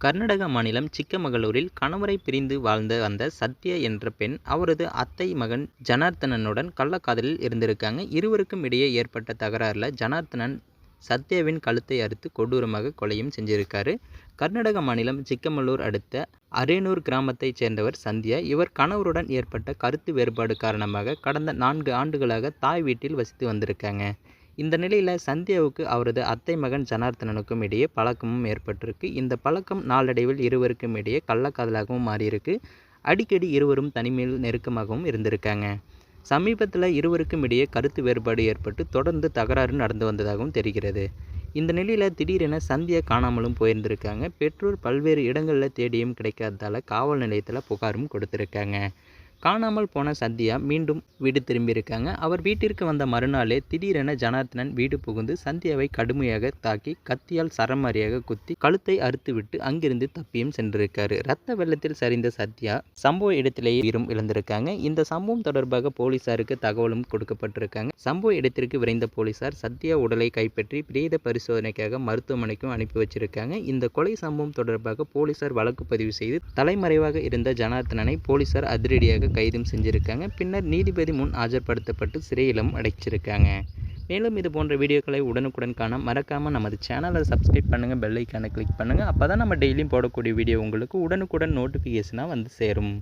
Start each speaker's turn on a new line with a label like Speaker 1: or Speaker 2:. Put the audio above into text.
Speaker 1: கர்நாடக மாநிலம் சிக்கமகளூரில் கணவரை பிரிந்து வாழ்ந்து வந்த சத்யா என்ற பெண் அவரது அத்தை மகன் ஜனார்த்தனனுடன் கள்ளக்காதலில் இருந்திருக்காங்க. இருவருக்கும் இடையே ஏற்பட்ட தகராறில் ஜனார்த்தனன் சத்யாவின் கழுத்தை அறுத்து கொடூரமாக கொலையும் செஞ்சிருக்காரு. கர்நாடக மாநிலம் சிக்கமல்லூர் அடுத்த அரேனூர் கிராமத்தைச் சேர்ந்தவர் சந்தியா. இவர் கணவருடன் ஏற்பட்ட கருத்து வேறுபாடு காரணமாக கடந்த நான்கு ஆண்டுகளாக தாய் வீட்டில் வசித்து வந்திருக்காங்க. இந்த நிலையில் சந்தியாவுக்கு அவரது அத்தை மகன் ஜனார்த்தனனுக்கும் இடையே பழக்கமும் ஏற்பட்டிருக்கு. இந்த பழக்கம் நாளடைவில் இருவருக்கும் இடையே கள்ளக்காதலாகவும் மாறியிருக்கு. அடிக்கடி இருவரும் தனிமையில் நெருக்கமாகவும் இருந்திருக்காங்க. சமீபத்தில் இருவருக்கும் இடையே கருத்து வேறுபாடு ஏற்பட்டு தொடர்ந்து தகராறு நடந்து வந்ததாகவும் தெரிகிறது. இந்த நிலையில் திடீரென சந்தியா காணாமலும் போயிருந்திருக்காங்க. பெற்றோர் பல்வேறு இடங்களில் தேடியும் கிடைக்காததால் காவல் நிலையத்தில் புகாரும் கொடுத்துருக்காங்க. காணாமல் போன சந்தியா மீண்டும் வீடு திரும்பியிருக்காங்க. அவர் வீட்டிற்கு வந்த மறுநாளே திடீரென ஜனார்த்தனன் வீடு புகுந்து சந்தியாவை கடுமையாக தாக்கி கத்தியால் சரமாரியாக குத்தி கழுத்தை அறுத்துவிட்டு அங்கிருந்து தப்பியும் சென்றிருக்காரு. ரத்த வெள்ளத்தில் சரிந்த சத்யா சம்பவ இடத்திலேயே உயிரும் இழந்திருக்காங்க. இந்த சம்பவம் தொடர்பாக போலீசாருக்கு தகவலும் கொடுக்கப்பட்டிருக்காங்க. சம்பவ இடத்திற்கு விரைந்த போலீசார் சத்யா உடலை கைப்பற்றி பிரேத பரிசோதனைக்காக மருத்துவமனைக்கும் அனுப்பி வச்சிருக்காங்க. இந்த கொலை சம்பவம் தொடர்பாக போலீசார் வழக்கு பதிவு செய்து தலைமறைவாக இருந்த ஜனார்த்தனனை போலீசார் அதிரடியாக கைதும் செஞ்சுருக்காங்க. பின்னர் நீதிபதி முன் ஆஜர்படுத்தப்பட்டு சிறையிலும் அடைச்சிருக்காங்க. மேலும் இது போன்ற வீடியோக்களை உடனுக்குடன் காண மறக்காமல் நமது சேனலை சப்ஸ்கிரைப் பண்ணுங்கள் பெல் கிளிக் பண்ணுங்கள் அப்போ தான் நம்ம டெய்லியும் போடக்கூடிய வீடியோ உங்களுக்கு உடனுக்குடன் நோட்டிஃபிகேஷனாக வந்து சேரும்.